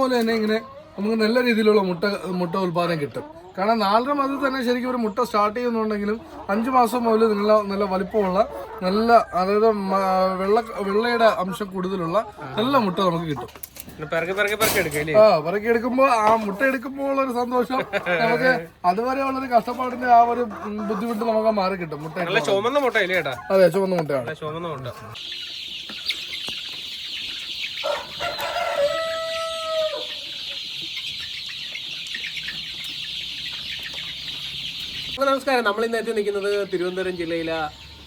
മുതൽ തന്നെ ഇങ്ങനെ നമുക്ക് നല്ല രീതിയിലുള്ള മുട്ട മുട്ട ഉൽപാദനം കിട്ടും. കാരണം നാലര മാസത്തിൽ തന്നെ ശരിക്കും ഒരു മുട്ട സ്റ്റാർട്ട് ചെയ്യുന്നുണ്ടെങ്കിലും അഞ്ച് മാസം മുതൽ നിങ്ങൾ നല്ല വലിപ്പമുള്ള നല്ല അതായത് വെള്ള വെള്ളയുടെ അംശം കൂടുതലുള്ള നല്ല മുട്ട നമുക്ക് കിട്ടും. ആ പറക്കി എടുക്കുമ്പോൾ ആ മുട്ട എടുക്കുമ്പോൾ ഉള്ള ഒരു സന്തോഷം. നമുക്ക് അതുവരെ ഉള്ളൊരു കഷ്ടപ്പാടിന്റെ ആ ഒരു ബുദ്ധിമുട്ട് നമുക്ക് മാറി കിട്ടും മുട്ട അതെ ചുവന്ന മുട്ടയാണ് നല്ല ചുമന്ന മുട്ട അപ്പോൾ നമസ്കാരം. നമ്മൾ ഇന്ന് എത്തി നിൽക്കുന്നത് തിരുവനന്തപുരം ജില്ലയിലെ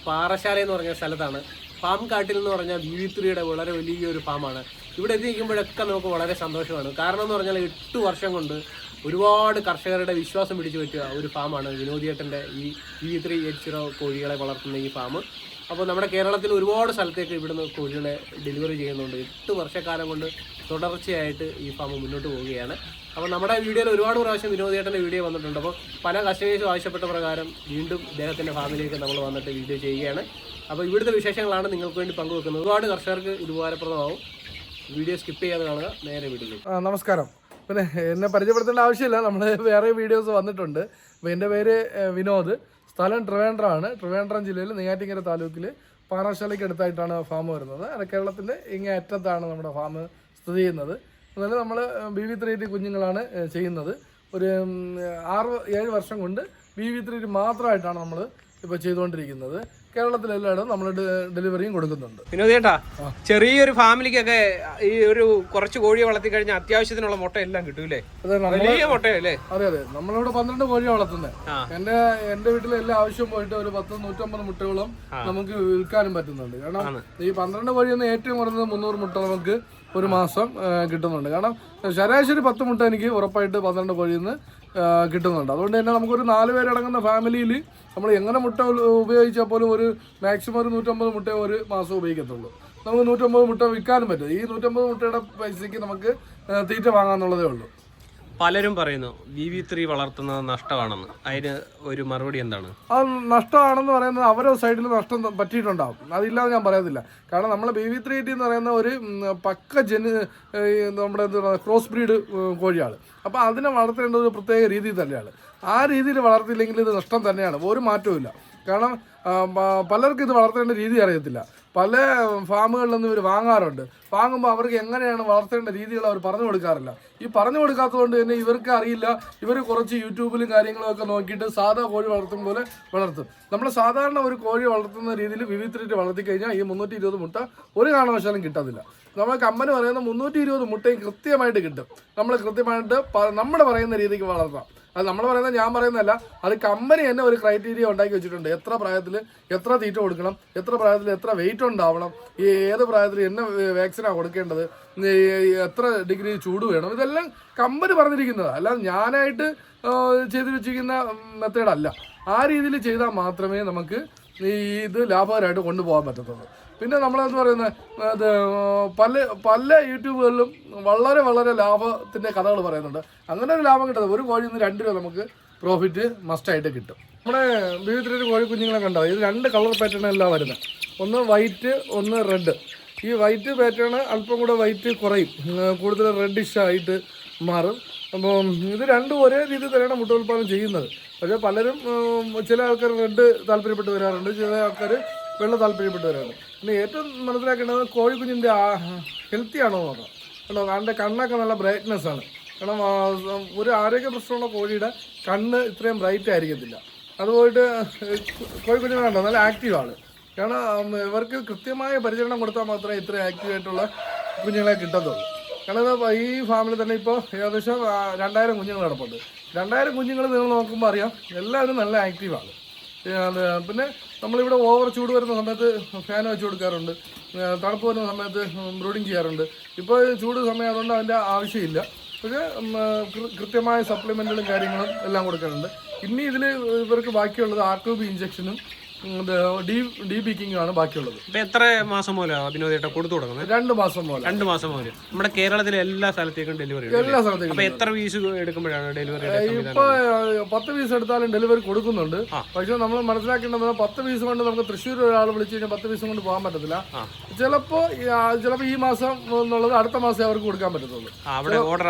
പാറശാല എന്ന് പറഞ്ഞ സ്ഥലത്താണ്. ഫാം കാട്ടിൽ എന്ന് പറഞ്ഞാൽ ബി വി വളരെ വലിയൊരു ഫാമാണ് ഇവിടെ എത്തി നിൽക്കുമ്പോഴൊക്കെ നമുക്ക് വളരെ സന്തോഷമാണ്. കാരണം എന്ന് പറഞ്ഞാൽ എട്ട് വർഷം കൊണ്ട് ഒരുപാട് കർഷകരുടെ വിശ്വാസം പിടിച്ചു പറ്റിയ ഒരു ഫാമാണ് വിനോദിയേട്ടന്റെ ഈ B V three eight zero കോഴികളെ വളർത്തുന്ന ഈ ഫാം അപ്പോൾ നമ്മുടെ കേരളത്തിൽ ഒരുപാട് സ്ഥലത്തേക്ക് ഇവിടുന്ന് കോഴികളെ ഡെലിവറി ചെയ്യുന്നുണ്ട്. എട്ട് വർഷക്കാലം കൊണ്ട് തുടർച്ചയായിട്ട് ഈ ഫാം മുന്നോട്ട് പോവുകയാണ്. അപ്പോൾ നമ്മുടെ വീഡിയോയിൽ ഒരുപാട് പ്രാവശ്യം വിനോദേട്ടന്റെ വീഡിയോ വന്നിട്ടുണ്ട്. അപ്പോൾ പല കസ്റ്റമേഴ്സും ആവശ്യപ്പെട്ട പ്രകാരം വീണ്ടും ഇദ്ദേഹത്തിന്റെ ഫാമിലിയൊക്കെ നമ്മൾ വന്നിട്ട് വീഡിയോ ചെയ്യുകയാണ്. അപ്പോൾ ഇവിടുത്തെ വിശേഷങ്ങളാണ് നിങ്ങൾക്ക് വേണ്ടി പങ്കുവെക്കുന്നത്. ഒരുപാട് കർഷകർക്ക് ഇത് ഉപകാരപ്രദമാവും. വീഡിയോ സ്കിപ്പ് ചെയ്യാതെ കാണുക. നേരെ വീഡിയോ നമസ്കാരം. പിന്നെ എന്നെ പരിചയപ്പെടുത്തേണ്ട ആവശ്യമില്ല. നമ്മൾ വേറെ വീഡിയോസ് വന്നിട്ടുണ്ട്. അപ്പോൾ എന്റെ പേര് വിനോദ്. സ്ഥലം ട്രിവാൻഡ്രമാണ്. ട്രിവാൻഡ്രം ജില്ലയിൽ നെയ്യാറ്റിങ്കര താലൂക്കിൽ പാറശാലയ്ക്ക് അടുത്തായിട്ടാണ് ഫാം വരുന്നത്. കേരളത്തിന്റെ ഇങ്ങേ അറ്റത്താണ് നമ്മുടെ ഫാം സ്ഥിതി ചെയ്യുന്നത്. എന്നാലും നമ്മൾ ബി വി ത്രീ കുഞ്ഞുങ്ങളാണ് ചെയ്യുന്നത്. ഒരു ആറ് ഏഴ് വർഷം കൊണ്ട് ബി വി ത്രീ മാത്രമായിട്ടാണ് നമ്മൾ ഇപ്പോൾ ചെയ്തുകൊണ്ടിരിക്കുന്നത്. കേരളത്തിലെല്ലായിടും നമ്മൾ ഡെലിവറിയും കൊടുക്കുന്നുണ്ട്. വിനോദേട്ടാ ചെറിയൊരു ഫാമിലിക്കൊക്കെ ഈ ഒരു കുറച്ച് കോഴിയെ വളർത്തി കഴിഞ്ഞാൽ അത്യാവശ്യത്തിനുള്ള മുട്ട എല്ലാം കിട്ടൂലേ വലിയ മുട്ടയല്ലേ? അതെ അതെ. നമ്മളിവിടെ പന്ത്രണ്ട് കോഴി വളർത്തുന്നത്. എന്റെ എന്റെ വീട്ടിലെ എല്ലാ ആവശ്യവും പോയിട്ട് ഒരു പത്ത് നൂറ്റമ്പത് മുട്ടകളും നമുക്ക് വിൽക്കാനും പറ്റുന്നുണ്ട്. കാരണം ഈ പന്ത്രണ്ട് കോഴി നിന്ന് ഏറ്റവും കുറഞ്ഞത് മുന്നൂറ് മുട്ട നമുക്ക് ഒരു മാസം കിട്ടുന്നുണ്ട്. കാരണം ശരാശരി പത്ത് മുട്ട എനിക്ക് ഉറപ്പായിട്ട് പന്ത്രണ്ട് കോഴിയിൽ നിന്ന് കിട്ടുന്നുണ്ട്. അതുകൊണ്ട് തന്നെ നമുക്കൊരു നാല് പേരടങ്ങുന്ന ഫാമിലിയിൽ നമ്മൾ എങ്ങനെ മുട്ട ഉപയോഗിച്ചാൽ പോലും ഒരു മാക്സിമം ഒരു നൂറ്റമ്പത് മുട്ട ഒരു മാസം ഉപയോഗിക്കത്തുള്ളൂ. നമുക്ക് നൂറ്റമ്പത് മുട്ട വിൽക്കാനും പറ്റും ഈ നൂറ്റമ്പത് മുട്ടയുടെ പൈസയ്ക്ക് നമുക്ക് തീറ്റ വാങ്ങാന്നുള്ളതേ ഉള്ളൂ. പലരും പറയുന്നു വി വി ത്രീ വളർത്തുന്നത് നഷ്ടമാണെന്ന്. അതിന് ഒരു മറുപടി എന്താണ്? അത് നഷ്ടമാണെന്ന് പറയുന്നത് അവരോ സൈഡിൽ നഷ്ടം പറ്റിയിട്ടുണ്ടാവും. അതില്ലാതെ ഞാൻ പറയത്തില്ല. കാരണം നമ്മൾ ബി വി ത്രീ എന്ന് പറയുന്ന ഒരു പക്ക ജന് നമ്മുടെ ക്രോസ് ബ്രീഡ് കോഴിയാണ്. അപ്പോൾ അതിനെ വളർത്തേണ്ട ഒരു പ്രത്യേക രീതി തന്നെയാണ്. ആ രീതിയിൽ വളർത്തിയില്ലെങ്കിൽ ഇത് നഷ്ടം തന്നെയാണ്. ഒരു മാറ്റവും കാരണം പലർക്കും ഇത് വളർത്തേണ്ട രീതി അറിയത്തില്ല. പല ഫാമുകളിലൊന്നും ഇവർ വാങ്ങാറുണ്ട്. വാങ്ങുമ്പോൾ അവർക്ക് എങ്ങനെയാണ് വളർത്തേണ്ട രീതികൾ അവർ പറഞ്ഞു കൊടുക്കാറില്ല. ഈ പറഞ്ഞു കൊടുക്കാത്തതുകൊണ്ട് തന്നെ ഇവർക്ക് അറിയില്ല. ഇവർ കുറച്ച് യൂട്യൂബിലും കാര്യങ്ങളും ഒക്കെ നോക്കിയിട്ട് സാധാ കോഴി വളർത്തും പോലെ വളർത്തും. നമ്മൾ സാധാരണ ഒരു കോഴി വളർത്തുന്ന രീതിയിൽ വിവിധ വളർത്തി കഴിഞ്ഞാൽ ഈ മുന്നൂറ്റി ഇരുപത് മുട്ട ഒരു കാരണവശാലും കിട്ടത്തില്ല. നമ്മൾ കമ്പനി പറയുന്ന മുന്നൂറ്റി ഇരുപത് മുട്ടയും കൃത്യമായിട്ട് കിട്ടും. നമ്മൾ കൃത്യമായിട്ട് നമ്മുടെ പറയുന്ന രീതിക്ക് വളർത്താം. അത് നമ്മൾ പറയുന്നത് ഞാൻ പറയുന്നതല്ല. അത് കമ്പനി തന്നെ ഒരു ക്രൈറ്റീരിയ ഉണ്ടാക്കി വെച്ചിട്ടുണ്ട്. എത്ര പ്രായത്തിൽ എത്ര തീറ്റ കൊടുക്കണം എത്ര പ്രായത്തിൽ എത്ര വെയിറ്റ് ഉണ്ടാവണം ഈ ഏത് പ്രായത്തിൽ എന്ന വാക്സിനാണ് കൊടുക്കേണ്ടത് എത്ര ഡിഗ്രി ചൂട് വേണം ഇതെല്ലാം കമ്പനി പറഞ്ഞിരിക്കുന്നത്. അല്ലാതെ ഞാനായിട്ട് ചെയ്തു വെച്ചിരിക്കുന്ന മെത്തേഡല്ല ആ രീതിയിൽ ചെയ്താൽ മാത്രമേ നമുക്ക് ഈ ഇത് ലാഭകരമായിട്ട് കൊണ്ടുപോകാൻ പറ്റത്തുള്ളൂ. പിന്നെ നമ്മളെന്ന് പറയുന്നത്? പല പല യൂട്യൂബുകളിലും വളരെ വളരെ ലാഭത്തിന്റെ കഥകൾ പറയുന്നുണ്ട്. അങ്ങനെ ഒരു ലാഭം കിട്ടുന്നത് ഒരു കോഴി നിന്ന് രണ്ട് രൂപ നമുക്ക് പ്രോഫിറ്റ് മസ്റ്റായിട്ട് കിട്ടും. നമ്മുടെ വിവിധ കോഴി കുഞ്ഞുങ്ങളെ കണ്ടോ? ഇത് രണ്ട് കളർ പാറ്റേൺ എല്ലാം വരുന്നത്. ഒന്ന് വൈറ്റ് ഒന്ന് റെഡ് ഈ വൈറ്റ് പാറ്റേൺ അല്പം കൂടെ വൈറ്റ് കുറയും. കൂടുതൽ റെഡിഷ് ആയിട്ട് മാറും. അപ്പോൾ ഇത് രണ്ടും ഒരേ രീതിയിൽ തന്നെയാണ് മുട്ട ഉൽപ്പാദനം ചെയ്യുന്നത്. പക്ഷേ പലരും ചില ആൾക്കാർ റെഡ് താല്പര്യപ്പെട്ട് വരാറുണ്ട്. ചില ആൾക്കാർ വെള്ള താല്പര്യപ്പെട്ടവരാണ്. പിന്നെ ഏറ്റവും മനസ്സിലാക്കേണ്ടത് കോഴിക്കുഞ്ഞിന്റെ ഹെൽത്തി ആണോ എന്ന് നോക്കണം. കേട്ടോ അതിന്റെ കണ്ണൊക്കെ നല്ല ബ്രൈറ്റ്നെസ് ആണ്. കാരണം ഒരു ആരോഗ്യ പ്രശ്നമുള്ള കോഴിയുടെ കണ്ണ് ഇത്രയും ബ്രൈറ്റ് ആയിരിക്കത്തില്ല. അതുപോയിട്ട് കോഴിക്കുഞ്ഞിനെ കണ്ടോ നല്ല ആക്റ്റീവാണ് കാരണം ഇവർക്ക് കൃത്യമായ പരിചരണം കൊടുത്താൽ മാത്രമേ ഇത്ര ആക്റ്റീവ് ആയിട്ടുള്ള കുഞ്ഞുങ്ങളെ കിട്ടത്തുള്ളൂ. കാരണം ഈ ഫാമിൽ തന്നെ ഇപ്പോൾ ഏകദേശം രണ്ടായിരം കുഞ്ഞുങ്ങൾ കിടപ്പുണ്ട്. രണ്ടായിരം കുഞ്ഞുങ്ങൾ നിങ്ങൾ നോക്കുമ്പോൾ അറിയാം എല്ലാവരും നല്ല ആക്റ്റീവാണ് പിന്നെ നമ്മളിവിടെ ഓവർ ചൂട് വരുന്ന സമയത്ത് ഫാൻ വെച്ച് കൊടുക്കാറുണ്ട്. തണുപ്പ് വരുന്ന സമയത്ത് ബ്രൂഡിങ് ചെയ്യാറുണ്ട്. ഇപ്പോൾ ചൂട് സമയം അതുകൊണ്ട് അതിന്റെ ആവശ്യമില്ല. പക്ഷേ കൃത്യമായ സപ്ലിമെന്റുകളും കാര്യങ്ങളും എല്ലാം കൊടുക്കാറുണ്ട്. ഇനി ഇതിൽ ഇവർക്ക് ബാക്കിയുള്ളത് ആർ ടു ബി ഇഞ്ചക്ഷനും ഡി പിക്കിംഗ് ആണ് ബാക്കിയുള്ളത്. ഇപ്പൊ എത്ര മാസം പോലെ വിനോദേട്ട കൊടുത്തു തുടങ്ങുന്നത് രണ്ട് മാസം പോലെ രണ്ട് മാസം പോലെ നമ്മുടെ കേരളത്തിലെ എല്ലാ സ്ഥലത്തേക്കും ഡെലിവറി എല്ലാ സ്ഥലത്തേക്കും അപ്പൊ എത്ര പീസ് എടുക്കുമ്പോഴാണ് ഡെലിവറി ഇപ്പൊ പത്ത് പീസ് എടുത്താലും ഡെലിവറി കൊടുക്കുന്നുണ്ട്. പക്ഷെ നമ്മൾ മനസ്സിലാക്കേണ്ടത് പത്ത് പീസ് കൊണ്ട് നമുക്ക് തൃശ്ശൂർ ഒരാൾ വിളിച്ചു കഴിഞ്ഞാൽ പത്ത് പീസ് കൊണ്ട് പോകാൻ പറ്റത്തില്ല. ചിലപ്പോ ചിലപ്പോ ഈ മാസം എന്നുള്ളത് അടുത്ത മാസം അവർക്ക് കൊടുക്കാൻ പറ്റത്തുള്ളൂ. ഓർഡർ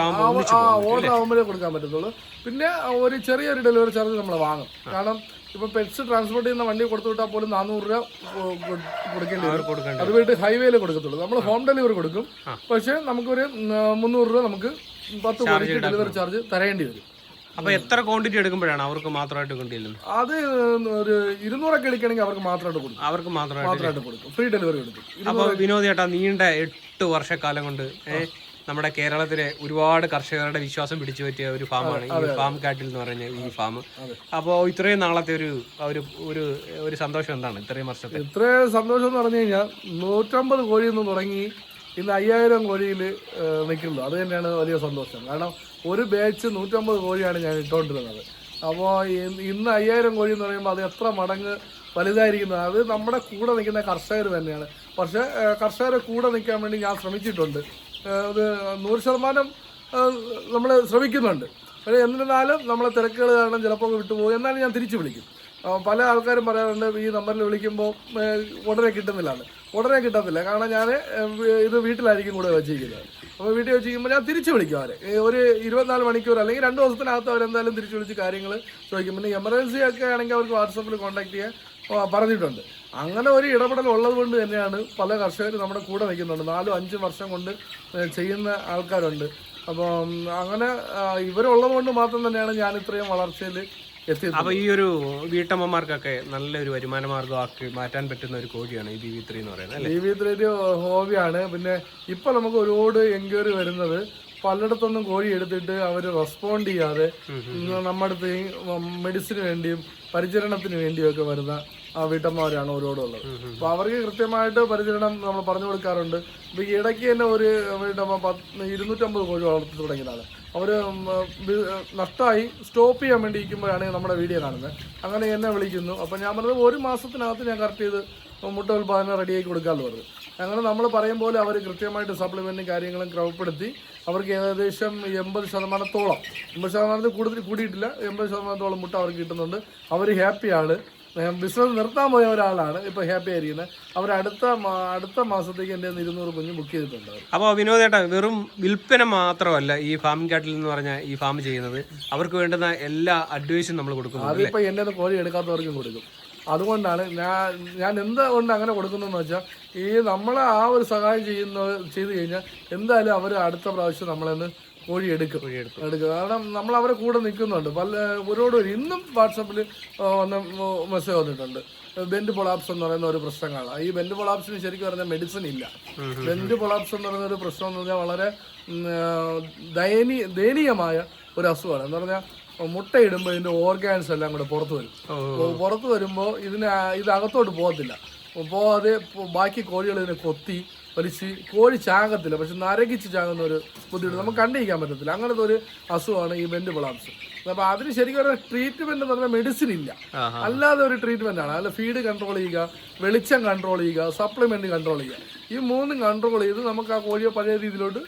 ആവുമ്പോഴേ കൊടുക്കാൻ പറ്റത്തുള്ളൂ. പിന്നെ ഒരു ചെറിയൊരു ഡെലിവറി ചാർജ് നമ്മൾ വാങ്ങും. കാരണം ഇപ്പൊ പെറ്റ്സ് ട്രാൻസ്പോർട്ട് ചെയ്യുന്ന വണ്ടി കൊടുത്തു വിട്ടാൽ പോലും നാനൂറ് രൂപ കൊടുക്കേണ്ടി വരും. അത് പോയിട്ട് ഹൈവേയിൽ കൊടുക്കത്തുള്ളൂ. നമ്മൾ ഹോം ഡെലിവറി കൊടുക്കും. പക്ഷേ നമുക്കൊരു മുന്നൂറ് രൂപ നമുക്ക് പത്ത് കോടിക്ക് ഡെലിവറി ചാർജ് തരേണ്ടി വരും. അപ്പൊ എത്ര ക്വാണ്ടിറ്റി എടുക്കുമ്പോഴാണ് അവർക്ക് മാത്രമായിട്ട് കൊണ്ടിരുന്നത് അത് ഒരു ഇരുന്നൂറൊക്കെ എടുക്കണമെങ്കിൽ അവർക്ക് മാത്രമായിട്ട് കൊടുക്കും. അവർക്ക് മാത്രമായിട്ട് കൊടുക്കും. ഫ്രീ ഡെലിവറി കൊടുക്കും. അപ്പൊ വിനോദ് ചേട്ടാ നീണ്ട എട്ട് വർഷക്കാലം കൊണ്ട് നമ്മുടെ കേരളത്തിലെ ഒരുപാട് കർഷകരുടെ വിശ്വാസം പിടിച്ചു പറ്റിയ ഒരു ഫാമാണ് ഈ ഫാം കാട്ടിൽ എന്ന് പറഞ്ഞ ഈ ഫാം. അപ്പോൾ ഇത്രയും നാളത്തെ ഒരു ഒരു ഒരു ഒരു സന്തോഷം എന്താണ് ഇത്രയും വർഷത്തെ? ഇത്രയും സന്തോഷം എന്ന് പറഞ്ഞു കഴിഞ്ഞാൽ നൂറ്റമ്പത് കോഴിയിൽ നിന്ന് തുടങ്ങി ഇന്ന് അയ്യായിരം കോഴിയിൽ നിൽക്കുന്നു. അത് തന്നെയാണ് വലിയ സന്തോഷം. കാരണം ഒരു ബാച്ച് നൂറ്റമ്പത് കോഴിയാണ് ഞാൻ ഇട്ടുകൊണ്ടിരുന്നത്. അപ്പോൾ ഇന്ന് അയ്യായിരം കോഴി എന്ന് പറയുമ്പോൾ അത് എത്ര മടങ്ങ് വലുതായിരിക്കുന്നത് അത് നമ്മുടെ കൂടെ നിൽക്കുന്ന കർഷകർ തന്നെയാണ്. പക്ഷേ കർഷകരെ കൂടെ നിൽക്കാൻ വേണ്ടി ഞാൻ ശ്രമിച്ചിട്ടുണ്ട്. നൂറ് ശതമാനം നമ്മൾ ശ്രമിക്കുന്നുണ്ട്. പക്ഷേ എന്നിരുന്നാലും നമ്മളെ തിരക്കുകൾ കാരണം ചിലപ്പോൾ വിട്ടുപോകും എന്നാലും ഞാൻ തിരിച്ചു വിളിക്കും. പല ആൾക്കാരും പറയാറുണ്ട് ഈ നമ്പറിൽ വിളിക്കുമ്പോൾ ഉടനെ കിട്ടുന്നില്ലാണ്. ഉടനെ കിട്ടത്തില്ല. കാരണം ഞാൻ ഇത് വീട്ടിലായിരിക്കും കൂടെ വെച്ചിരിക്കുന്നത്. അപ്പോൾ വീട്ടിൽ വെച്ചിരിക്കുമ്പോൾ ഞാൻ തിരിച്ചു വിളിക്കും അവരെ. ഒരു ഇരുപത്തിനാല് മണിക്കൂർ അല്ലെങ്കിൽ രണ്ട് ദിവസത്തിനകത്ത് അവരെന്തായാലും തിരിച്ചു വിളിച്ച് കാര്യങ്ങൾ ചോദിക്കും. പിന്നെ എമർജൻസി ഒക്കെ ആണെങ്കിൽ അവർക്ക് വാട്സപ്പിൽ കോൺടാക്ട് ചെയ്യാൻ പറഞ്ഞിട്ടുണ്ട്. അങ്ങനെ ഒരു ഇടപെടൽ ഉള്ളത് കൊണ്ട് തന്നെയാണ് പല കർഷകരും നമ്മുടെ കൂടെ നിൽക്കുന്നുണ്ട്. നാലും അഞ്ചും വർഷം കൊണ്ട് ചെയ്യുന്ന ആൾക്കാരുണ്ട്. അപ്പം അങ്ങനെ ഇവരുള്ളത് കൊണ്ട് മാത്രം തന്നെയാണ് ഞാൻ ഇത്രയും വളർച്ചയിൽ എത്തിയത് അപ്പൊ ഈ ഒരു വീട്ടമ്മമാർക്കൊക്കെ നല്ലൊരു വരുമാന മാർഗമാക്കി മാറ്റാൻ പറ്റുന്ന ഒരു കോഴിയാണ് ഈ ബി വി ത്രീ എന്ന് പറയുന്നത് ബി വി ത്രീ ഒരു ഹോബിയാണ്. പിന്നെ ഇപ്പൊ നമുക്ക് ഒരുപാട് എൻക്വയറി വരുന്നത് പലയിടത്തൊന്നും കോഴി എടുത്തിട്ട് അവർ റെസ്പോണ്ട് ചെയ്യാതെ നമ്മുടെ അടുത്ത് മെഡിസിന് വേണ്ടിയും പരിചരണത്തിന് വേണ്ടിയും ഒക്കെ വരുന്ന വീട്ടമ്മമാരാണ് ഓരോടുള്ളത് അപ്പൊ അവർക്ക് കൃത്യമായിട്ട് പരിചരണം നമ്മൾ പറഞ്ഞു കൊടുക്കാറുണ്ട്. ഇപ്പൊ ഈ ഇടയ്ക്ക് തന്നെ ഒരു വീട്ടമ്മ പത്ത് ഇരുന്നൂറ്റമ്പത് കോഴി വളർത്തി തുടങ്ങിയതാണ്. അവർ നഷ്ടമായി സ്റ്റോപ്പ് ചെയ്യാൻ വേണ്ടി ഇരിക്കുമ്പോഴാണ് നമ്മുടെ വീഡിയോ കാണുന്നത്. അങ്ങനെ എന്നെ വിളിക്കുന്നു. അപ്പൊ ഞാൻ പറഞ്ഞത് ഒരു മാസത്തിനകത്ത് ഞാൻ കറക്റ്റ് ചെയ്ത് മുട്ട ഉൽപ്പാദനം റെഡിയാക്കി കൊടുക്കാമെന്ന് പറഞ്ഞു. അങ്ങനെ നമ്മൾ പറയും പോലെ അവർ കൃത്യമായിട്ട് സപ്ലിമെന്റും കാര്യങ്ങളും ക്രമപ്പെടുത്തി അവർക്ക് ഏകദേശം എൺപത് ശതമാനത്തോളം എൺപത് ശതമാനത്തിൽ കൂടുതൽ കൂടിയിട്ടില്ല എൺപത് ശതമാനത്തോളം മുട്ട അവർക്ക് കിട്ടുന്നുണ്ട്. അവർ ഹാപ്പിയാണ് ബിസിനസ് നിർത്താൻ പോയ ഒരാളാണ് ഇപ്പോൾ ഹാപ്പി ആയിരിക്കുന്നത് അവർ അടുത്ത അടുത്ത മാസത്തേക്ക് എന്റെ കയ്യിൽ ഇരുന്നൂറ് കുഞ്ഞ് ബുക്ക് ചെയ്തിട്ടുണ്ട് അപ്പോൾ വിനോദ് വെറും വിൽപ്പന മാത്രമല്ല ഈ ഫാം കാട്ടിൽ എന്ന് പറഞ്ഞ ഈ ഫാം ചെയ്യുന്നത് അവർക്ക് വേണ്ടുന്ന എല്ലാ അഡ്വൈസും നമ്മൾ കൊടുക്കും അതിപ്പോൾ എന്റെ കയ്യിൽ കോഴി എടുക്കാത്തവർക്കും കൊടുക്കും. അതുകൊണ്ടാണ് ഞാൻ ഞാൻ എന്തുകൊണ്ട് അങ്ങനെ കൊടുക്കുന്നതെന്ന് വെച്ചാൽ ഈ നമ്മളെ ആ ഒരു സഹായം ചെയ്യുന്ന ചെയ്തു കഴിഞ്ഞാൽ എന്തായാലും അവർ അടുത്ത പ്രാവശ്യം നമ്മളെന്ന് കോഴി എടുക്കും എടുക്കും. എടുക്കും കാരണം നമ്മൾ അവരെ കൂടെ നിൽക്കുന്നുണ്ട്. പല ഒരുപാട് ഇന്നും വാട്സപ്പിൽ വന്ന മെസ്സേജ് വന്നിട്ടുണ്ട്. ബെൻഡ് പൊളാപ്സ് എന്ന് പറയുന്ന ഒരു പ്രശ്നങ്ങളാണ്. ഈ ബെൻഡ് പൊളാപ്സിന് ശരിക്കും പറഞ്ഞാൽ മെഡിസിൻ ഇല്ല. ബെൻഡ് പൊളാപ്സ് എന്ന് പറയുന്ന ഒരു പ്രശ്നം എന്ന് പറഞ്ഞാൽ വളരെ ദയനീയ ദയനീയമായ ഒരു അസുഖമാണ്. എന്ന് പറഞ്ഞാൽ മുട്ടയിടുമ്പോൾ ഇതിന്റെ ഓർഗാൻസ് എല്ലാം കൂടെ പുറത്ത് വരും. പുറത്തു വരുമ്പോൾ ഇതിന് ഇത് അകത്തോട്ട് പോകത്തില്ല. പോകാതെ ബാക്കി കോഴികൾ ഇതിനെ കൊത്തി വലിച്ച് കോഴി ചാകത്തില്ല പക്ഷെ നരകിച്ച് ചാകുന്ന ഒരു ബുദ്ധിമുട്ട് നമുക്ക് കണ്ടിരിക്കാൻ പറ്റത്തില്ല. അങ്ങനത്തെ ഒരു അസുഖമാണ് ഈ വെന്റ് പൊളാപ്സ് അപ്പൊ അതിന് ശരിക്കും ഒരു ട്രീറ്റ്മെന്റ് എന്ന് പറഞ്ഞാൽ മെഡിസിൻ ഇല്ല. അല്ലാതെ ഒരു ട്രീറ്റ്മെന്റ് ആണ്. അല്ല ഫീഡ് കൺട്രോൾ ചെയ്യുക വെളിച്ചം കൺട്രോൾ ചെയ്യുക സപ്ലിമെന്റ് കൺട്രോൾ ചെയ്യുക. ഈ മൂന്നും കൺട്രോൾ ചെയ്ത് നമുക്ക് ആ കോഴിയെ പഴയ രീതിയിലോട്ട്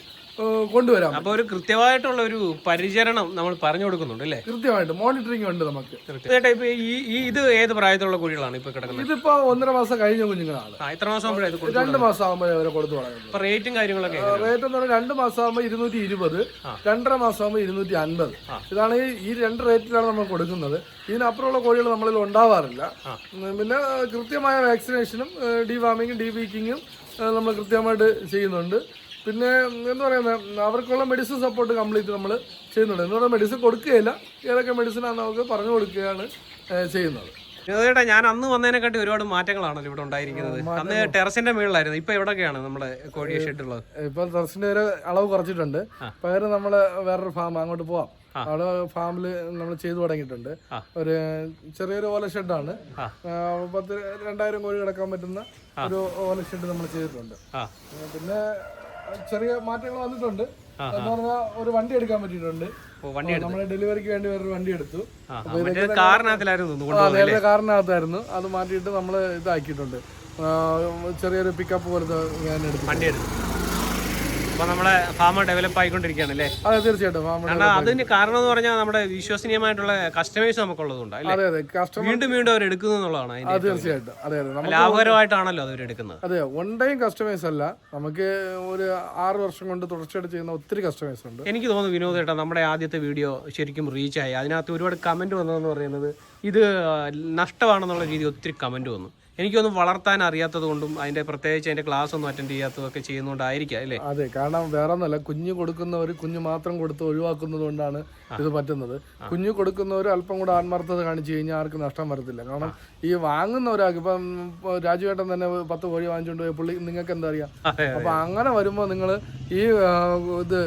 കൊണ്ടുവരാം. അപ്പൊ ഒരു കൃത്യമായിട്ടുള്ള ഒരു പരിചരണം നമ്മൾ പറഞ്ഞു കൊടുക്കുന്നുണ്ട് അല്ലേ? കൃത്യമായിട്ട് മോണിറ്ററിംഗ് ഉണ്ട് നമുക്ക്. ഇപ്പൊ ഈ ഈ ഇത് ഏത് പ്രായത്തിലുള്ള കുഴികളാണ് ഇപ്പൊ കിടക്കുന്നത്? ഇതിപ്പോ ഒന്നര മാസം കഴിഞ്ഞ കുഞ്ഞുങ്ങളാണ്. എത്ര മാസം ആകുമ്പോഴേ രണ്ട് മാസം ആകുമ്പോഴേ അവരെ കൊടുത്തു തുടങ്ങുന്നത്. ഇപ്പൊ റേറ്റും കാര്യങ്ങളൊക്കെ റേറ്റ് എന്ന് പറഞ്ഞാൽ രണ്ട് മാസം ആകുമ്പോൾ ഇരുന്നൂറ്റി ഇരുപത്. രണ്ടര മാസം ആകുമ്പോൾ ഇരുന്നൂറ്റി അൻപത് ഇതാണ് ഈ- രണ്ട് റേറ്റിലാണ് നമ്മൾ കൊടുക്കുന്നത്. ഇതിനപ്പുറമുള്ള കോഴികൾ നമ്മളിൽ ഉണ്ടാവാറില്ല. പിന്നെ കൃത്യമായ വാക്സിനേഷനും ഡിവാമിങ്ങും ഡി ബീക്കിങ്ങും നമ്മൾ കൃത്യമായിട്ട് ചെയ്യുന്നുണ്ട്. പിന്നെ എന്ന് പറയുന്നത് അവർക്കുള്ള മെഡിസിൻ സപ്പോർട്ട് കംപ്ലീറ്റ് നമ്മൾ ചെയ്യുന്നുണ്ട്. എന്ന് പറഞ്ഞാൽ മെഡിസിൻ കൊടുക്കുകയില്ല. ഏതൊക്കെ മെഡിസിനാണ് നമുക്ക് പറഞ്ഞു കൊടുക്കുകയാണ് ചെയ്യുന്നത്. ചേട്ടാ ഞാൻ അന്ന് വന്നതിനെക്കാട്ടി ഒരുപാട് മാറ്റങ്ങളാണല്ലോ ഇവിടെ ഉണ്ടായിരിക്കുന്നത്. അന്ന് ടെറസിന്റെ മുകളിലായിരുന്നു ഇപ്പൊ എവിടെയൊക്കെയാണ് നമ്മുടെ കോഴിയെ ഷെഡുള്ളത് ഇപ്പൊ ടെറസിന്റെ ഒരു അളവ് കുറച്ചിട്ടുണ്ട്. പകരം നമ്മൾ വേറൊരു ഫാം അങ്ങോട്ട് പോവാം. അവിടെ ഫാമിൽ നമ്മൾ ചെയ്തു തുടങ്ങിയിട്ടുണ്ട്. ഒരു ചെറിയൊരു ഓല ഷെഡാണ്. പത്ത് രണ്ടായിരം കോഴി കിടക്കാൻ പറ്റുന്ന ഒരു ഓല ഷെഡ് നമ്മൾ ചെയ്തിട്ടുണ്ട്. പിന്നെ ചെറിയ മാറ്റങ്ങൾ വന്നിട്ടുണ്ട്. എന്ന് പറഞ്ഞാൽ ഒരു വണ്ടി എടുക്കാൻ പറ്റിയിട്ടുണ്ട്. നമ്മുടെ ഡെലിവറിക്ക് വേണ്ടി വേറൊരു വണ്ടി എടുത്തു. നേരത്തെ കാറിനകത്തായിരുന്നു. അത് മാറ്റിയിട്ട് നമ്മൾ ഇതാക്കിയിട്ടുണ്ട്. ചെറിയൊരു പിക്കപ്പ് പോലത്തെ ഞാൻ എടുത്തു വണ്ടി എടുത്തു. അപ്പൊ നമ്മുടെ ഫാമ ഡെവലപ്പ് ആയിക്കൊണ്ടിരിക്കുകയാണ് അല്ലേ അതെ തീർച്ചയായിട്ടും. കാരണം അതിന് കാരണം എന്ന് പറഞ്ഞാൽ നമ്മുടെ വിശ്വസനീയമായിട്ടുള്ള കസ്റ്റമേഴ്സ് നമുക്കുള്ളതുകൊണ്ട് അല്ലേ? അതെ അതെ. കസ്റ്റമർ വീണ്ടും വീണ്ടും അവർ എടുക്കുന്നു എന്നുള്ളതാണ് അതിന്റെ അത് തീർച്ചയായിട്ടും. അതെ അതെ. നമുക്ക് ലാഭകരമായിട്ടാണല്ലോ അവർ എടുക്കുന്നത് അതെ വൺ ടൈം കസ്റ്റമേഴ്സ് അല്ല. നമുക്ക് ഒരു ആറ് വർഷം കൊണ്ട് തുടർച്ചയായിട്ട് ചെയ്യുന്ന ഒത്തിരി കസ്റ്റമേഴ്സ് ഉണ്ട്. എനിക്ക് തോന്നുന്നു വിനോദ് ഏട്ടാ നമ്മുടെ ആദ്യത്തെ വീഡിയോ ശരിക്കും റീച്ച് ആയി. അതിനകത്ത് ഒരുപാട് കമന്റ് വന്നതെന്ന് പറയുന്നത് ഇത് നഷ്ടമാണെന്നുള്ള രീതി ഒത്തിരി കമന്റ് വന്നു. എനിക്കൊന്നും വളർത്താൻ അറിയാത്തത് കൊണ്ടും അതിന്റെ പ്രത്യേകിച്ച് അതിന്റെ ക്ലാസ് ഒന്നും അറ്റൻഡ് ചെയ്യാത്തതൊക്കെ ചെയ്യുന്നതുകൊണ്ടായിരിക്കാം അല്ലേ? അതെ കാരണം വേറെ ഒന്നല്ല കുഞ്ഞ് കൊടുക്കുന്നവർ കുഞ്ഞ് മാത്രം കൊടുത്ത് ഒഴിവാക്കുന്നത് കൊണ്ടാണ് ഇത് പറ്റുന്നത്. കുഞ്ഞു കൊടുക്കുന്നവർ അല്പം കൂടെ ആത്മാർത്ഥത കാണിച്ചു കഴിഞ്ഞാൽ ആർക്കും നഷ്ടം വരത്തില്ല. കാരണം ഈ വാങ്ങുന്ന ഒരാൾക്ക് ഇപ്പം രാജുവേട്ടൻ തന്നെ പത്ത് കോഴി വാങ്ങിച്ചുകൊണ്ട് പോയി പുള്ളി നിങ്ങൾക്ക് എന്താ അറിയാം? അപ്പൊ അങ്ങനെ വരുമ്പോൾ നിങ്ങൾ ഈ ഇത്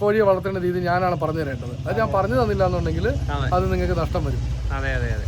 കോഴിയെ വളർത്തേണ്ട രീതി ഞാനാണ് പറഞ്ഞു തരേണ്ടത്. അത് ഞാൻ പറഞ്ഞു തന്നില്ല എന്നുണ്ടെങ്കിൽ. അത് നിങ്ങൾക്ക് നഷ്ടം വരും. അതെ അതെ അതെ.